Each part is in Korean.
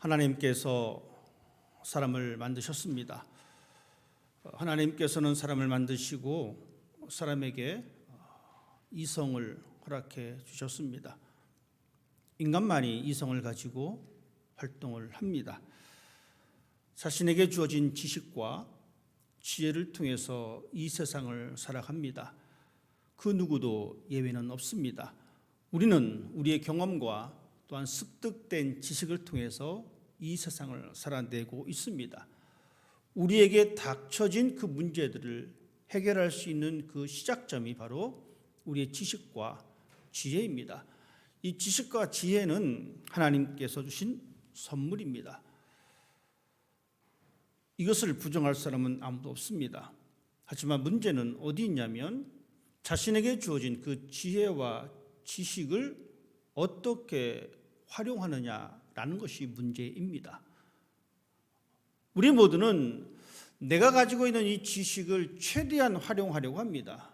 하나님께서 사람을 만드셨습니다. 하나님께서는 사람을 만드시고 사람에게 이성을 허락해 주셨습니다. 인간만이 이성을 가지고 활동을 합니다. 자신에게 주어진 지식과 지혜를 통해서 이 세상을 살아갑니다. 그 누구도 예외는 없습니다. 우리는 우리의 경험과 또한 습득된 지식을 통해서 이 세상을 살아내고 있습니다. 우리에게 닥쳐진 그 문제들을 해결할 수 있는 그 시작점이 바로 우리의 지식과 지혜입니다. 이 지식과 지혜는 하나님께서 주신 선물입니다. 이것을 부정할 사람은 아무도 없습니다. 하지만 문제는 어디 있냐면 자신에게 주어진 그 지혜와 지식을 어떻게 활용하느냐라는 것이 문제입니다. 우리 모두는 내가 가지고 있는 이 지식을 최대한 활용하려고 합니다.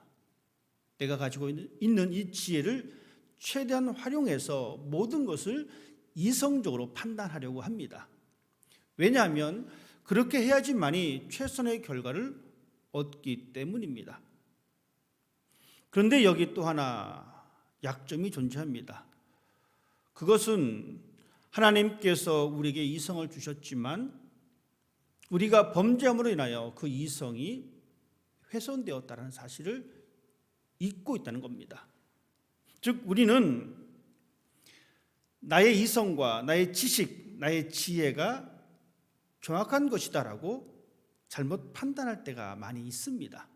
내가 가지고 있는 이 지혜를 최대한 활용해서 모든 것을 이성적으로 판단하려고 합니다. 왜냐하면 그렇게 해야지만이 최선의 결과를 얻기 때문입니다. 그런데 여기 또 하나 약점이 존재합니다. 그것은 하나님께서 우리에게 이성을 주셨지만 우리가 범죄함으로 인하여 그 이성이 훼손되었다는 사실을 잊고 있다는 겁니다. 즉 우리는 나의 이성과 나의 지식, 나의 지혜가 정확한 것이다라고 잘못 판단할 때가 많이 있습니다.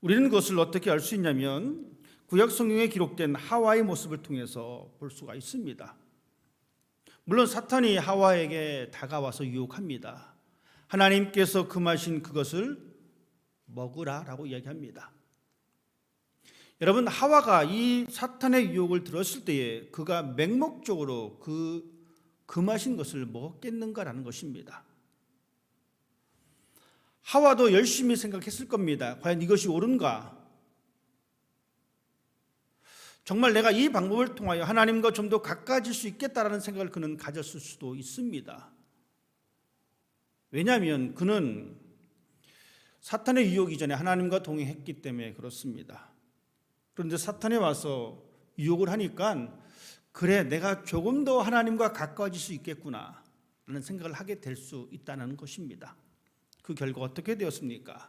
우리는 그것을 어떻게 알 수 있냐면 구약 성경에 기록된 하와의 모습을 통해서 볼 수가 있습니다. 물론 사탄이 하와에게 다가와서 유혹합니다. 하나님께서 금하신 그것을 먹으라라고 이야기합니다. 여러분 하와가 이 사탄의 유혹을 들었을 때에 그가 맹목적으로 그 금하신 것을 먹겠는가라는 것입니다. 하와도 열심히 생각했을 겁니다. 과연 이것이 옳은가? 정말 내가 이 방법을 통하여 하나님과 좀 더 가까워질 수 있겠다라는 생각을 그는 가졌을 수도 있습니다. 왜냐하면 그는 사탄의 유혹 이전에 하나님과 동행했기 때문에 그렇습니다. 그런데 사탄이 와서 유혹을 하니까 그래 내가 조금 더 하나님과 가까워질 수 있겠구나 라는 생각을 하게 될 수 있다는 것입니다. 그 결과 어떻게 되었습니까?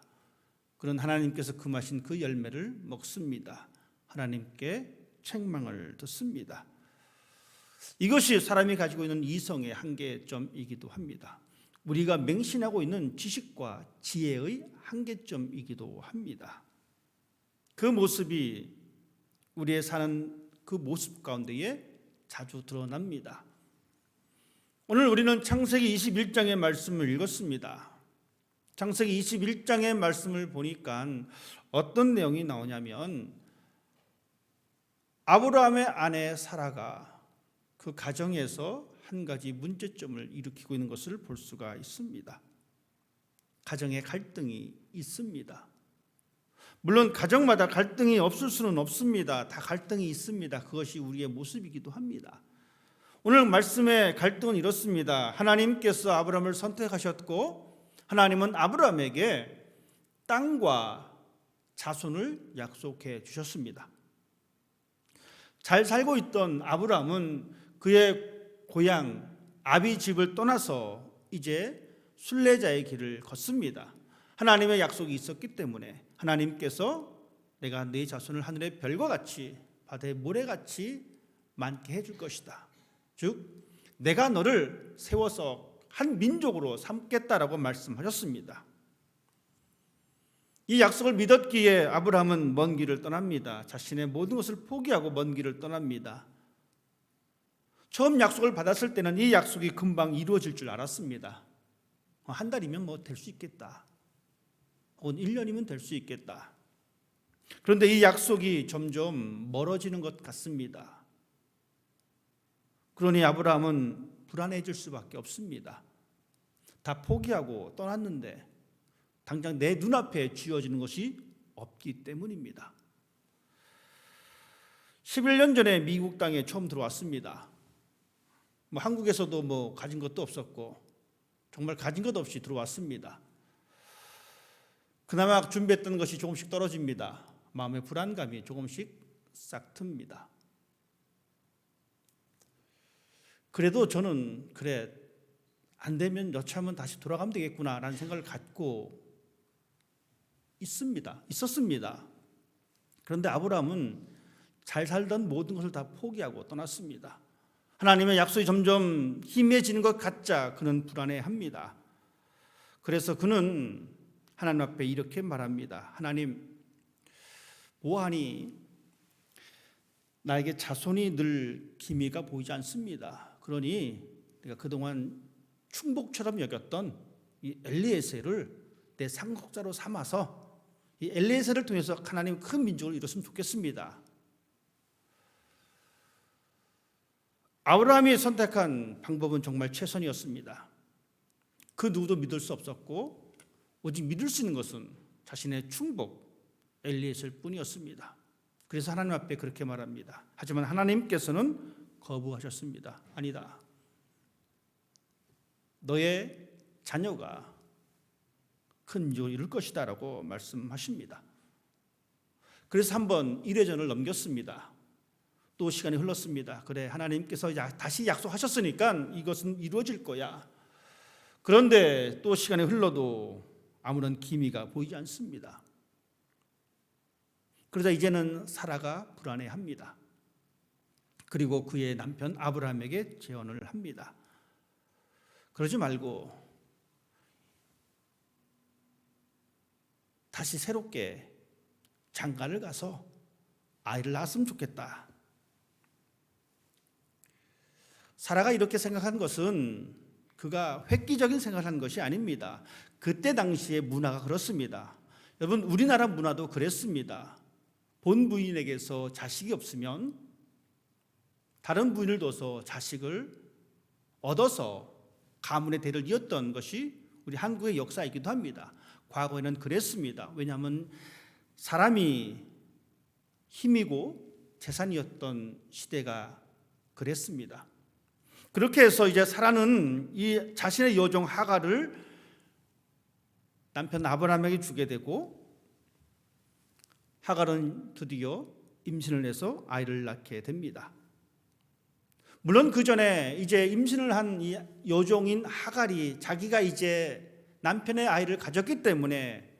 그런 하나님께서 금하신 그 열매를 먹습니다. 하나님께 책망을 듣습니다. 이것이 사람이 가지고 있는 이성의 한계점이기도 합니다. 우리가 맹신하고 있는 지식과 지혜의 한계점이기도 합니다. 그 모습이 우리의 사는 그 모습 가운데에 자주 드러납니다. 오늘 우리는 창세기 21장의 말씀을 읽었습니다. 창세기 21장의 말씀을 보니까 어떤 내용이 나오냐면 아브라함의 아내 사라가 그 가정에서 한 가지 문제점을 일으키고 있는 것을 볼 수가 있습니다. 가정에 갈등이 있습니다. 물론 가정마다 갈등이 없을 수는 없습니다. 다 갈등이 있습니다. 그것이 우리의 모습이기도 합니다. 오늘 말씀의 갈등은 이렇습니다. 하나님께서 아브라함을 선택하셨고 하나님은 아브라함에게 땅과 자손을 약속해 주셨습니다. 잘 살고 있던 아브라함은 그의 고향 아비 집을 떠나서 이제 순례자의 길을 걷습니다. 하나님의 약속이 있었기 때문에 하나님께서 내가 네 자손을 하늘의 별과 같이 바다의 모래같이 많게 해줄 것이다. 즉 내가 너를 세워서 한 민족으로 삼겠다라고 말씀하셨습니다. 이 약속을 믿었기에 아브라함은 먼 길을 떠납니다. 자신의 모든 것을 포기하고 먼 길을 떠납니다. 처음 약속을 받았을 때는 이 약속이 금방 이루어질 줄 알았습니다. 한 달이면 뭐 될 수 있겠다. 혹은 1년이면 될 수 있겠다. 그런데 이 약속이 점점 멀어지는 것 같습니다. 그러니 아브라함은 불안해질 수밖에 없습니다. 다 포기하고 떠났는데 당장 내 눈앞에 쥐어지는 것이 없기 때문입니다. 11년 전에 미국 땅에 처음 들어왔습니다. 뭐 한국에서도 뭐 가진 것도 없었고 정말 가진 것 없이 들어왔습니다. 그나마 준비했던 것이 조금씩 떨어집니다. 마음의 불안감이 조금씩 싹 틉니다. 그래도 저는 그래 안 되면 여차하면 다시 돌아가면 되겠구나라는 생각을 갖고 있습니다. 있었습니다. 그런데 아브라함은 잘 살던 모든 것을 다 포기하고 떠났습니다. 하나님의 약속이 점점 힘해지는 것 같자 그는 불안해합니다. 그래서 그는 하나님 앞에 이렇게 말합니다. 하나님, 보아하니 나에게 자손이 늘 기미가 보이지 않습니다. 그러니 내가 그동안 충복처럼 여겼던 이 엘리에셀을 내 상속자로 삼아서 이 엘리에셀을 통해서 하나님 큰 민족을 이뤘으면 좋겠습니다. 아브라함이 선택한 방법은 정말 최선이었습니다. 그 누구도 믿을 수 없었고 오직 믿을 수 있는 것은 자신의 충복 엘리에셀 뿐이었습니다. 그래서 하나님 앞에 그렇게 말합니다. 하지만 하나님께서는 거부하셨습니다. 아니다. 너의 자녀가 큰 이룰 것이다라고 말씀하십니다. 그래서 한번 1회전을 넘겼습니다. 또 시간이 흘렀습니다. 그래 하나님께서 다시 약속하셨으니까 이것은 이루어질 거야. 그런데 또 시간이 흘러도 아무런 기미가 보이지 않습니다. 그러자 이제는 사라가 불안해합니다. 그리고 그의 남편 아브라함에게 제언을 합니다. 그러지 말고 다시 새롭게 장가를 가서 아이를 낳았으면 좋겠다. 사라가 이렇게 생각한 것은 그가 획기적인 생각을 한 것이 아닙니다. 그때 당시의 문화가 그렇습니다. 여러분 우리나라 문화도 그랬습니다. 본 부인에게서 자식이 없으면 다른 부인을 둬서 자식을 얻어서 가문의 대를 이었던 것이 우리 한국의 역사이기도 합니다. 과거에는 그랬습니다. 왜냐하면 사람이 힘이고 재산이었던 시대가 그랬습니다. 그렇게 해서 이제 사라는 이 자신의 여종 하가를 남편 아브라함에게 주게 되고 하갈은 드디어 임신을 해서 아이를 낳게 됩니다. 물론 그 전에 이제 임신을 한이 여종인 하갈이 자기가 이제 남편의 아이를 가졌기 때문에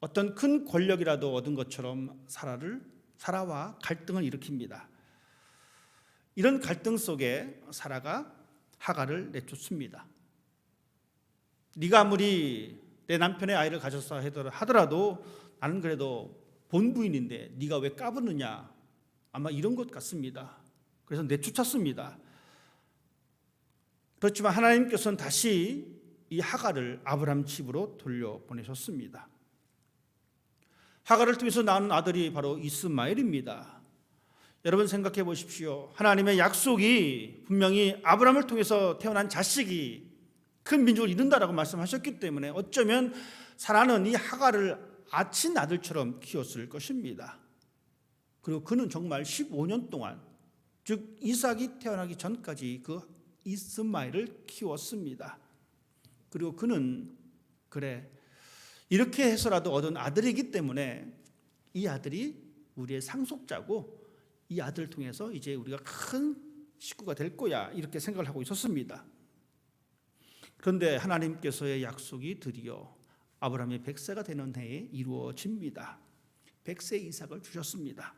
어떤 큰 권력이라도 얻은 것처럼 사라를 사라와 갈등을 일으킵니다. 이런 갈등 속에 사라가 하갈을 내쫓습니다. 네가 아무리 내 남편의 아이를 가졌어 하더라도 나는 그래도 본부인인데 네가 왜 까부느냐 아마 이런 것 같습니다. 그래서 내쫓았습니다. 그렇지만 하나님께서는 다시 이 하갈을 아브람 집으로 돌려 보내셨습니다. 하갈을 통해서 낳은 아들이 바로 이스마엘입니다. 여러분 생각해 보십시오. 하나님의 약속이 분명히 아브람을 통해서 태어난 자식이 큰 민족을 이룬다라고 말씀하셨기 때문에 어쩌면 사라는 이 하갈을 아친 아들처럼 키웠을 것입니다. 그리고 그는 정말 15년 동안 즉 이삭이 태어나기 전까지 그 이스마엘을 키웠습니다. 그리고 그는 그래 이렇게 해서라도 얻은 아들이기 때문에 이 아들이 우리의 상속자고 이 아들을 통해서 이제 우리가 큰 식구가 될 거야 이렇게 생각을 하고 있었습니다. 그런데 하나님께서의 약속이 드디어 아브라함의 백세가 되는 해에 이루어집니다. 백세 이삭을 주셨습니다.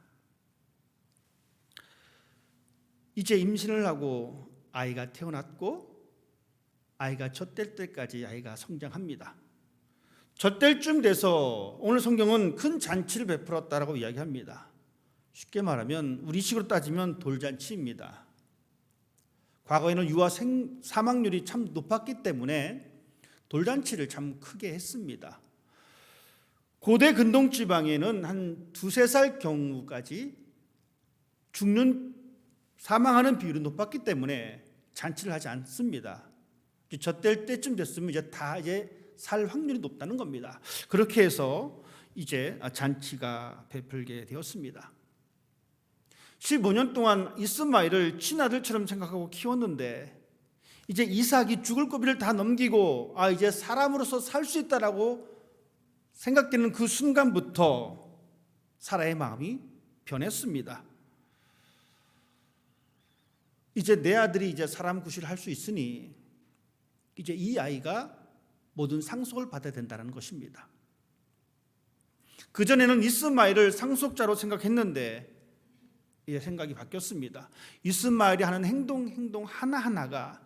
이제 임신을 하고 아이가 태어났고 아이가 젖될 때까지 아이가 성장합니다. 젖될 쯤 돼서 오늘 성경은 큰 잔치를 베풀었다라고 이야기합니다. 쉽게 말하면 우리식으로 따지면 돌잔치입니다. 과거에는 유아 생, 사망률이 참 높았기 때문에 돌잔치를 참 크게 했습니다. 고대 근동 지방에는 한 두세 살 경우까지 죽는 사망하는 비율이 높았기 때문에 잔치를 하지 않습니다. 젖될 때쯤 됐으면 이제 다 이제 살 확률이 높다는 겁니다. 그렇게 해서 이제 잔치가 베풀게 되었습니다. 15년 동안 이스마엘을 친아들처럼 생각하고 키웠는데 이제 이삭이 죽을 고비를 다 넘기고 아 이제 사람으로서 살 수 있다라고 생각되는 그 순간부터 사라의 마음이 변했습니다. 이제 내 아들이 이제 사람 구실을 할수 있으니 이제 이 아이가 모든 상속을 받아야 된다는 것입니다. 그 전에는 이스마엘을 상속자로 생각했는데 이제 생각이 바뀌었습니다. 이스마엘이 하는 행동 행동 하나 하나가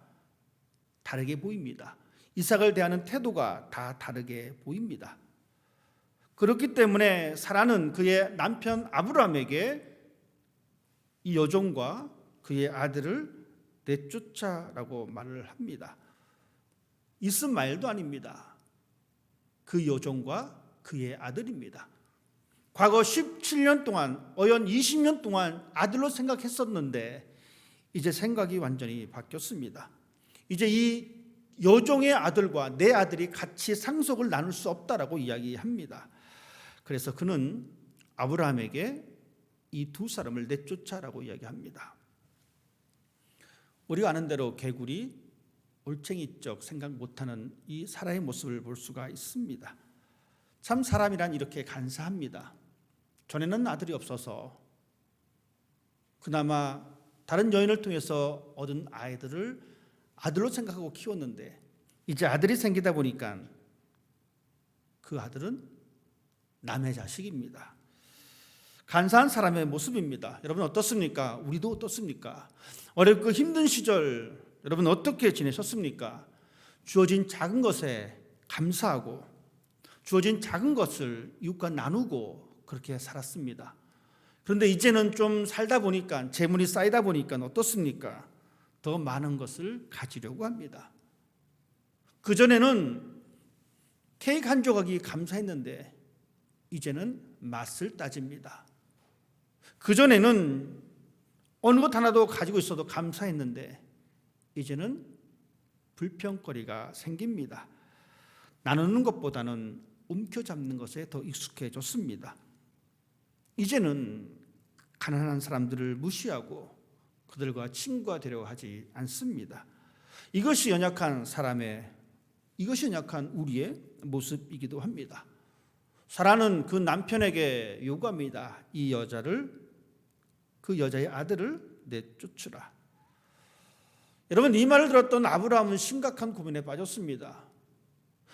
다르게 보입니다. 이삭을 대하는 태도가 다 다르게 보입니다. 그렇기 때문에 사라는 그의 남편 아브라함에게 이 여종과 그의 아들을 내쫓아라고 말을 합니다. 이스마엘도 아닙니다. 그 여종과 그의 아들입니다. 과거 17년 동안, 어연 20년 동안 아들로 생각했었는데 이제 생각이 완전히 바뀌었습니다. 이제 이 여종의 아들과 내 아들이 같이 상속을 나눌 수 없다라고 이야기합니다. 그래서 그는 아브라함에게 이 두 사람을 내쫓아라고 이야기합니다. 우리가 아는 대로 개구리 올챙이적 생각 못하는 이 사라의 모습을 볼 수가 있습니다. 참 사람이란 이렇게 간사합니다. 전에는 아들이 없어서 그나마 다른 여인을 통해서 얻은 아이들을 아들로 생각하고 키웠는데 이제 아들이 생기다 보니까 그 아들은 남의 자식입니다. 간사한 사람의 모습입니다. 여러분 어떻습니까? 우리도 어떻습니까? 어렵고 힘든 시절 여러분 어떻게 지내셨습니까? 주어진 작은 것에 감사하고 주어진 작은 것을 이웃과 나누고 그렇게 살았습니다. 그런데 이제는 좀 살다 보니까 재물이 쌓이다 보니까 어떻습니까? 더 많은 것을 가지려고 합니다. 그 전에는 케이크 한 조각이 감사했는데 이제는 맛을 따집니다. 그 전에는 어느 것 하나도 가지고 있어도 감사했는데 이제는 불평거리가 생깁니다. 나누는 것보다는 움켜잡는 것에 더 익숙해졌습니다. 이제는 가난한 사람들을 무시하고 그들과 친구가 되려 하지 않습니다. 이것이 연약한 사람의 이것이 연약한 우리의 모습이기도 합니다. 사라는 그 남편에게 요구합니다. 이 여자를 그 여자의 아들을 내쫓으라. 여러분 이 말을 들었던 아브라함은 심각한 고민에 빠졌습니다.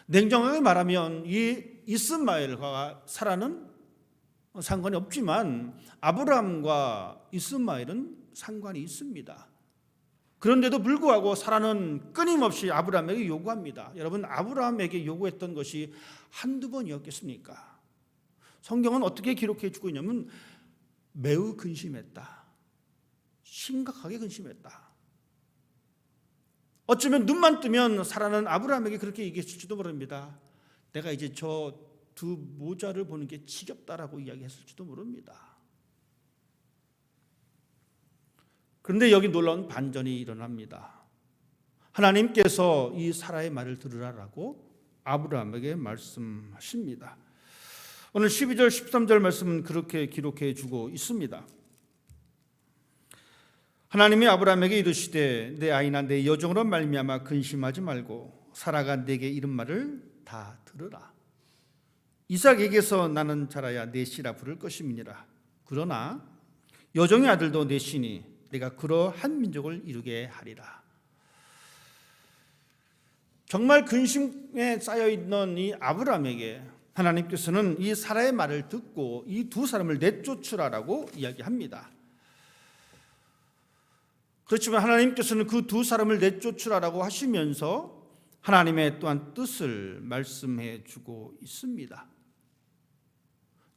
냉정하게 말하면 이 이스마엘과 사라는 상관이 없지만 아브라함과 이스마엘은 상관이 있습니다. 그런데도 불구하고 사라는 끊임없이 아브라함에게 요구합니다. 여러분 아브라함에게 요구했던 것이 한두 번이었겠습니까? 성경은 어떻게 기록해 주고 있냐면 매우 근심했다. 심각하게 근심했다. 어쩌면 눈만 뜨면 사라는 아브라함에게 그렇게 얘기했을지도 모릅니다. 내가 이제 저 두 모자를 보는 게 지겹다라고 이야기했을지도 모릅니다. 그런데 여기 놀라운 반전이 일어납니다. 하나님께서 이 사라의 말을 들으라라고 아브라함에게 말씀하십니다. 오늘 12절 13절 말씀은 그렇게 기록해 주고 있습니다. 하나님이 아브라함에게 이르시되 내 아이나 내 여종으로 말미암아 근심하지 말고 사라가 내게 이른 말을 다 들으라. 이삭에게서 나는 자라야 내 씨라 부를 것임이니라. 그러나 여종의 아들도 내 씨니 내가 그러한 민족을 이루게 하리라. 정말 근심에 쌓여 있는 이 아브라함에게 하나님께서는 이 사라의 말을 듣고 이 두 사람을 내쫓으라라고 이야기합니다. 그렇지만 하나님께서는 그 두 사람을 내쫓으라라고 하시면서 하나님의 또한 뜻을 말씀해 주고 있습니다.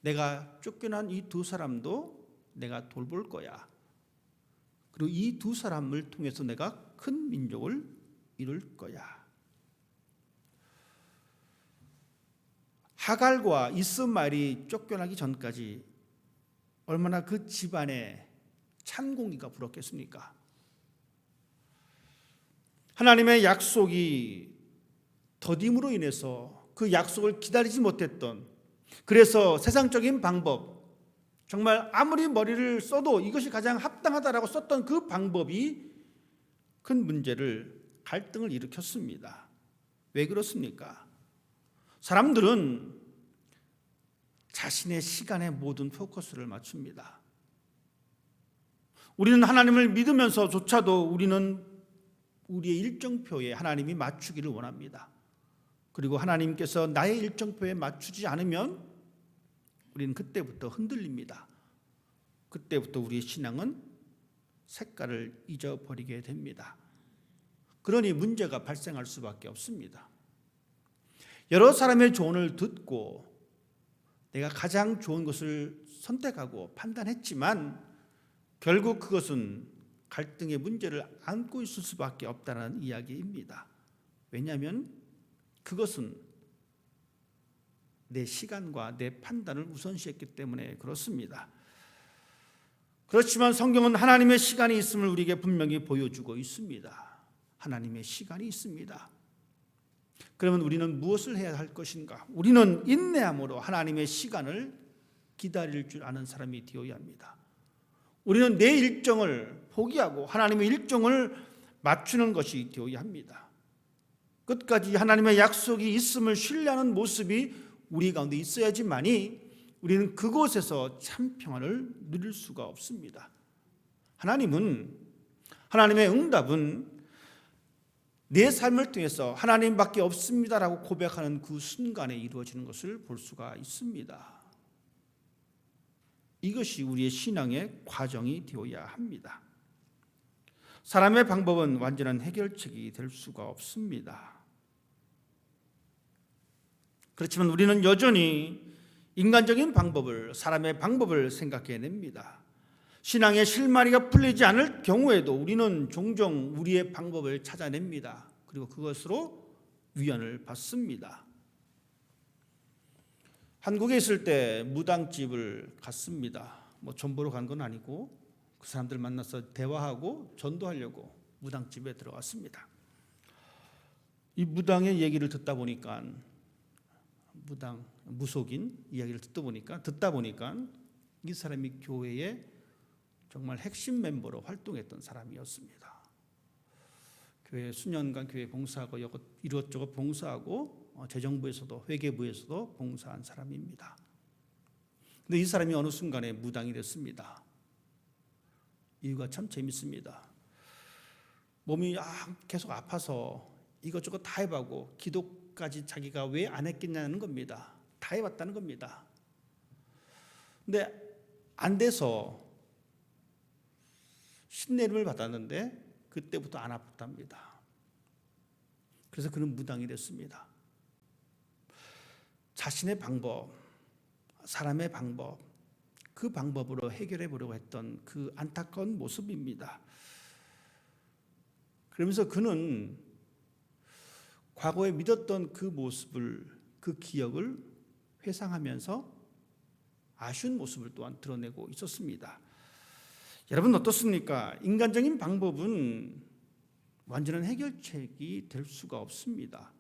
내가 쫓겨난 이 두 사람도 내가 돌볼 거야. 그리고 이 두 사람을 통해서 내가 큰 민족을 이룰 거야. 하갈과 이스마엘이 쫓겨나기 전까지 얼마나 그 집안에 찬 공기가 불었겠습니까? 하나님의 약속이 더딤으로 인해서 그 약속을 기다리지 못했던 그래서 세상적인 방법 정말 아무리 머리를 써도 이것이 가장 합당하다라고 썼던 그 방법이 큰 문제를 갈등을 일으켰습니다. 왜 그렇습니까? 사람들은 자신의 시간에 모든 포커스를 맞춥니다. 우리는 하나님을 믿으면서조차도 우리는 우리의 일정표에 하나님이 맞추기를 원합니다. 그리고 하나님께서 나의 일정표에 맞추지 않으면 우리는 그때부터 흔들립니다. 그때부터 우리의 신앙은 색깔을 잊어버리게 됩니다. 그러니 문제가 발생할 수밖에 없습니다. 여러 사람의 조언을 듣고 내가 가장 좋은 것을 선택하고 판단했지만 결국 그것은 갈등의 문제를 안고 있을 수밖에 없다는 이야기입니다. 왜냐하면 그것은 내 시간과 내 판단을 우선시했기 때문에 그렇습니다. 그렇지만 성경은 하나님의 시간이 있음을 우리에게 분명히 보여주고 있습니다. 하나님의 시간이 있습니다. 그러면 우리는 무엇을 해야 할 것인가? 우리는 인내함으로 하나님의 시간을 기다릴 줄 아는 사람이 되어야 합니다. 우리는 내 일정을 포기하고 하나님의 일정을 맞추는 것이 되어야 합니다. 끝까지 하나님의 약속이 있음을 신뢰하는 모습이 우리 가운데 있어야지만이 우리는 그곳에서 참 평안을 누릴 수가 없습니다. 하나님은 하나님의 응답은 내 삶을 통해서 하나님밖에 없습니다라고 고백하는 그 순간에 이루어지는 것을 볼 수가 있습니다. 이것이 우리의 신앙의 과정이 되어야 합니다. 사람의 방법은 완전한 해결책이 될 수가 없습니다. 그렇지만 우리는 여전히 인간적인 방법을 사람의 방법을 생각해냅니다. 신앙의 실마리가 풀리지 않을 경우에도 우리는 종종 우리의 방법을 찾아냅니다. 그리고 그것으로 위안을 받습니다. 한국에 있을 때 무당집을 갔습니다. 뭐 전보러 간 건 아니고 그 사람들 만나서 대화하고 전도하려고 무당집에 들어갔습니다. 이 무당의 얘기를 듣다 보니까 무당 무속인 이야기를 듣다 보니까 듣다 보니까 이 사람이 교회에 정말 핵심 멤버로 활동했던 사람이었습니다. 교회 수년간 교회 봉사하고 이것저것 봉사하고 어, 재정부에서도 회계부에서도 봉사한 사람입니다. 근데 이 사람이 어느 순간에 무당이 됐습니다. 이유가 참 재밌습니다. 몸이 계속 아파서 이것저것 다 해보고 기도까지 자기가 왜 안 했겠냐는 겁니다. 다 해봤다는 겁니다. 근데 안 돼서 신내림을 받았는데 그때부터 안 아팠답니다. 그래서 그는 무당이 됐습니다. 자신의 방법, 사람의 방법, 그 방법으로 해결해 보려고 했던 그 안타까운 모습입니다. 그러면서 그는 과거에 믿었던 그 모습을, 그 기억을 회상하면서 아쉬운 모습을 또한 드러내고 있었습니다. 여러분 어떻습니까? 인간적인 방법은 완전한 해결책이 될 수가 없습니다.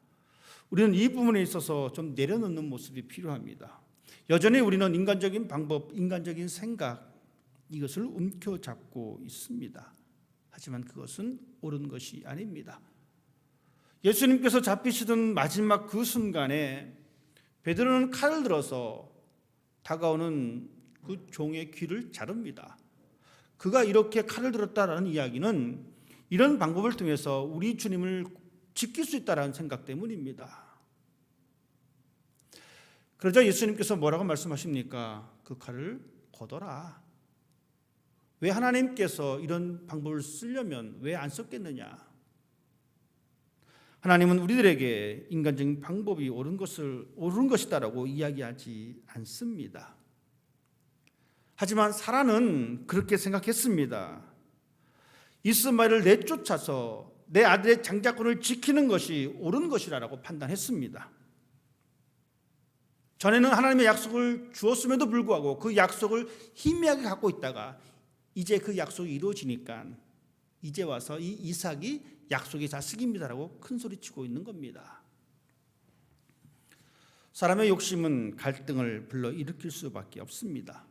우리는 이 부분에 있어서 좀 내려놓는 모습이 필요합니다. 여전히 우리는 인간적인 방법, 인간적인 생각 이것을 움켜잡고 있습니다. 하지만 그것은 옳은 것이 아닙니다. 예수님께서 잡히시던 마지막 그 순간에 베드로는 칼을 들어서 다가오는 그 종의 귀를 자릅니다. 그가 이렇게 칼을 들었다라는 이야기는 이런 방법을 통해서 우리 주님을 지킬 수 있다라는 생각 때문입니다. 그러자 예수님께서 뭐라고 말씀하십니까? 그 칼을 걷어라. 왜 하나님께서 이런 방법을 쓰려면 왜 안 썼겠느냐? 하나님은 우리들에게 인간적인 방법이 옳은 것을 옳은 것이다라고 이야기하지 않습니다. 하지만 사라는 그렇게 생각했습니다. 이스마엘을 내쫓아서 내 아들의 장자권을 지키는 것이 옳은 것이라고 판단했습니다. 전에는 하나님의 약속을 주었음에도 불구하고 그 약속을 희미하게 갖고 있다가 이제 그 약속이 이루어지니까 이제 와서 이 이삭이 약속의 자식입니다라고 큰 소리 치고 있는 겁니다. 사람의 욕심은 갈등을 불러 일으킬 수밖에 없습니다.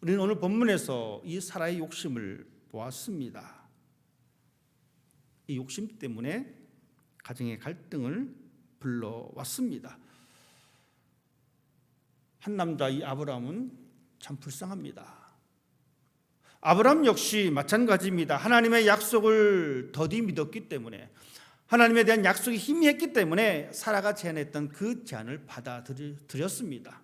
우리는 오늘 본문에서 이 사라의 욕심을 보았습니다. 이 욕심 때문에 가정의 갈등을 불러왔습니다. 한 남자 이 아브라함은 참 불쌍합니다. 아브라함 역시 마찬가지입니다. 하나님의 약속을 더디 믿었기 때문에 하나님에 대한 약속이 희미했기 때문에 사라가 제안했던 그 제안을 받아들였습니다.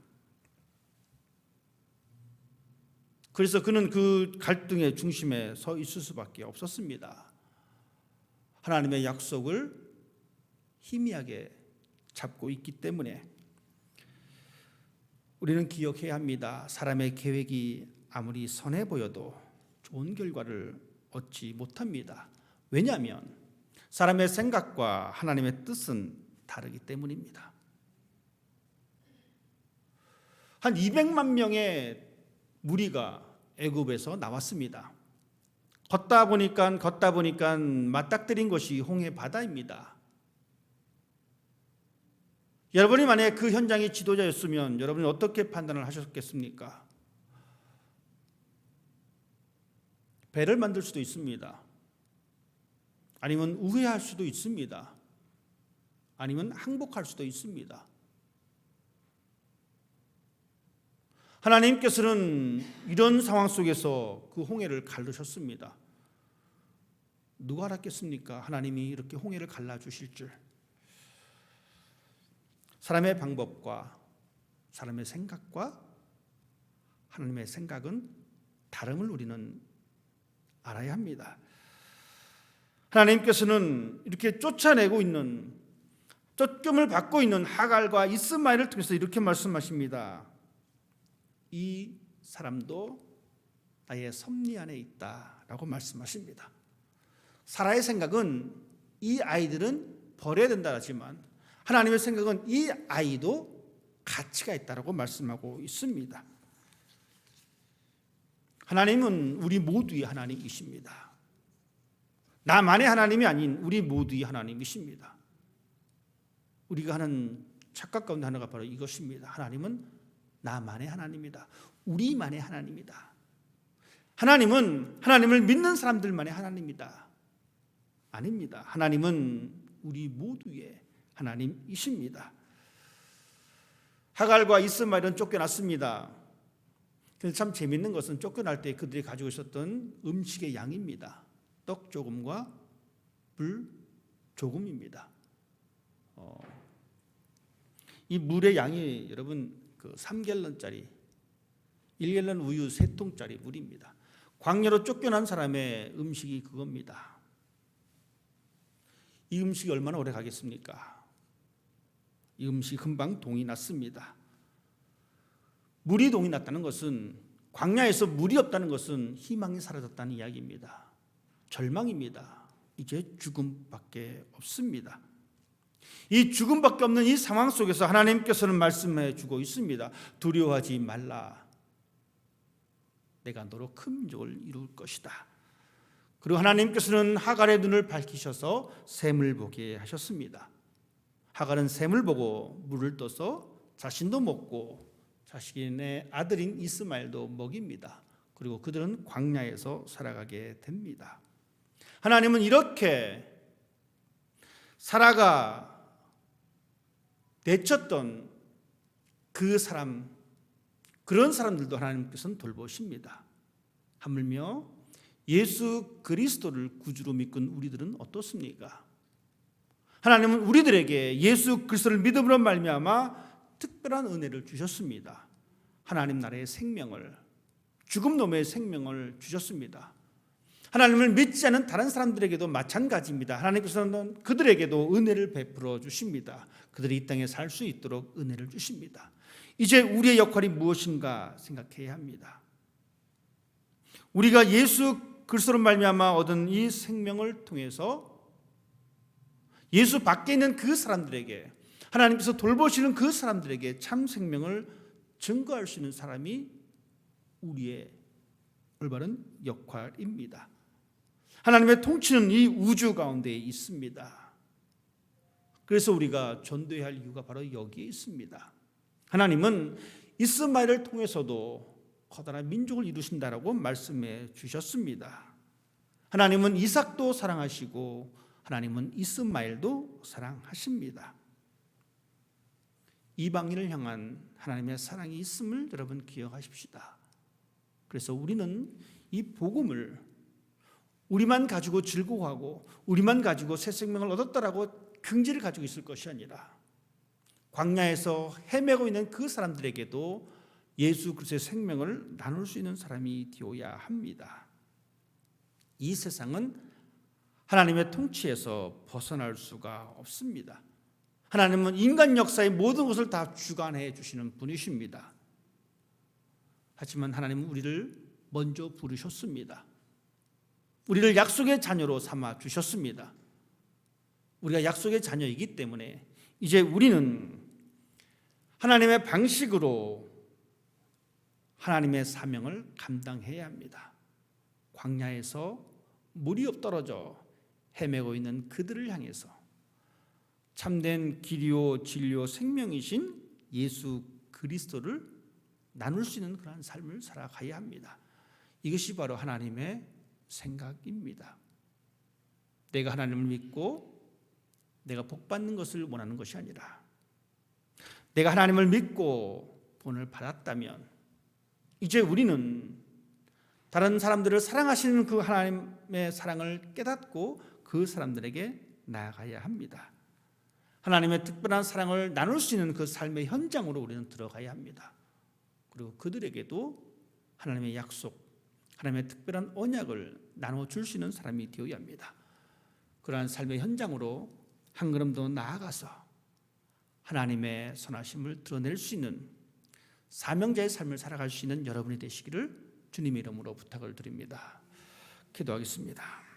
그래서 그는 그 갈등의 중심에 서 있을 수밖에 없었습니다. 하나님의 약속을 희미하게 잡고 있기 때문에 우리는 기억해야 합니다. 사람의 계획이 아무리 선해 보여도 좋은 결과를 얻지 못합니다. 왜냐하면 사람의 생각과 하나님의 뜻은 다르기 때문입니다. 한 200만 명의 무리가 애굽에서 나왔습니다. 걷다 보니까 걷다 보니까 맞닥뜨린 것이 홍해 바다입니다. 여러분이 만약에 그 현장의 지도자였으면 여러분이 어떻게 판단을 하셨겠습니까? 배를 만들 수도 있습니다. 아니면 우회할 수도 있습니다. 아니면 항복할 수도 있습니다. 하나님께서는 이런 상황 속에서 그 홍해를 갈르셨습니다. 누가 알았겠습니까? 하나님이 이렇게 홍해를 갈라 주실 줄. 사람의 방법과 사람의 생각과 하나님의 생각은 다름을 우리는 알아야 합니다. 하나님께서는 이렇게 쫓아내고 있는 쫓김을 받고 있는 하갈과 이스마엘을 통해서 이렇게 말씀하십니다. 이 사람도 나의 섭리 안에 있다라고 말씀하십니다. 사라의 생각은 이 아이들은 버려야 된다 하지만 하나님의 생각은 이 아이도 가치가 있다라고 말씀하고 있습니다. 하나님은 우리 모두의 하나님이십니다. 나만의 하나님이 아닌 우리 모두의 하나님이십니다. 우리가 하는 착각 가운데 하나가 바로 이것입니다. 하나님은 나만의 하나님이다. 우리만의 하나님이다. 하나님은 하나님을 믿는 사람들만의 하나님이다. 아닙니다. 하나님은 우리 모두의 하나님이십니다. 하갈과 이스마엘은 쫓겨났습니다. 근데 참 재밌는 것은 쫓겨날 때 그들이 가지고 있었던 음식의 양입니다. 떡 조금과 불 조금입니다. 어, 이 물의 양이 여러분 그 3갤런짜리 1갤런 우유 3통짜리 물입니다. 광야로 쫓겨난 사람의 음식이 그겁니다. 이 음식이 얼마나 오래 가겠습니까? 이 음식이 금방 동이 났습니다. 물이 동이 났다는 것은 광야에서 물이 없다는 것은 희망이 사라졌다는 이야기입니다. 절망입니다. 이제 죽음밖에 없습니다. 이 죽음밖에 없는 이 상황 속에서 하나님께서는 말씀해 주고 있습니다. 두려워하지 말라. 내가 너로 큰 민족을 이룰 것이다. 그리고 하나님께서는 하갈의 눈을 밝히셔서 샘을 보게 하셨습니다. 하갈은 샘을 보고 물을 떠서 자신도 먹고 자신의 아들인 이스마엘도 먹입니다. 그리고 그들은 광야에서 살아가게 됩니다. 하나님은 이렇게 사라가 내쳤던 그 사람, 그런 사람들도 하나님께서는 돌보십니다. 하물며 예수 그리스도를 구주로 믿은 우리들은 어떻습니까? 하나님은 우리들에게 예수 그리스도를 믿음으로 말미암아 특별한 은혜를 주셨습니다. 하나님 나라의 생명을 죽음 놈의 생명을 주셨습니다. 하나님을 믿지 않은 다른 사람들에게도 마찬가지입니다. 하나님께서는 그들에게도 은혜를 베풀어 주십니다. 그들이 이 땅에 살 수 있도록 은혜를 주십니다. 이제 우리의 역할이 무엇인가 생각해야 합니다. 우리가 예수 그리스도로 말미암아 얻은 이 생명을 통해서 예수 밖에 있는 그 사람들에게 하나님께서 돌보시는 그 사람들에게 참 생명을 증거할 수 있는 사람이 우리의 올바른 역할입니다. 하나님의 통치는 이 우주 가운데 있습니다. 그래서 우리가 전도해야 할 이유가 바로 여기에 있습니다. 하나님은 이스마엘을 통해서도 커다란 민족을 이루신다라고 말씀해 주셨습니다. 하나님은 이삭도 사랑하시고 하나님은 이스마엘도 사랑하십니다. 이방인을 향한 하나님의 사랑이 있음을 여러분 기억하십시다. 그래서 우리는 이 복음을 우리만 가지고 즐거워하고 우리만 가지고 새 생명을 얻었다라고 긍지를 가지고 있을 것이 아니라 광야에서 헤매고 있는 그 사람들에게도 예수 그리스도의 생명을 나눌 수 있는 사람이 되어야 합니다. 이 세상은 하나님의 통치에서 벗어날 수가 없습니다. 하나님은 인간 역사의 모든 것을 다 주관해 주시는 분이십니다. 하지만 하나님은 우리를 먼저 부르셨습니다. 우리를 약속의 자녀로 삼아 주셨습니다. 우리가 약속의 자녀이기 때문에 이제 우리는 하나님의 방식으로 하나님의 사명을 감당해야 합니다. 광야에서 물이 없 떨어져 헤매고 있는 그들을 향해서 참된 길이요 진리요 생명이신 예수 그리스도를 나눌 수 있는 그러한 삶을 살아가야 합니다. 이것이 바로 하나님의 생각입니다. 내가 하나님을 믿고 내가 복 받는 것을 원하는 것이 아니라 내가 하나님을 믿고 본을 받았다면 이제 우리는 다른 사람들을 사랑하시는 그 하나님의 사랑을 깨닫고 그 사람들에게 나아가야 합니다. 하나님의 특별한 사랑을 나눌 수 있는 그 삶의 현장으로 우리는 들어가야 합니다. 그리고 그들에게도 하나님의 약속, 하나님의 특별한 언약을 나눠 있는 사람이 되어야 합니다. 그러한 삶의 현장으로 한 걸음 더 나아가서 하나님의 선하심을 드러낼 수 있는 사명자의 삶을 살아갈 수 있는 여러분이 되시기를 주님의 이름으로 부탁을 드립니다. 기도하겠습니다.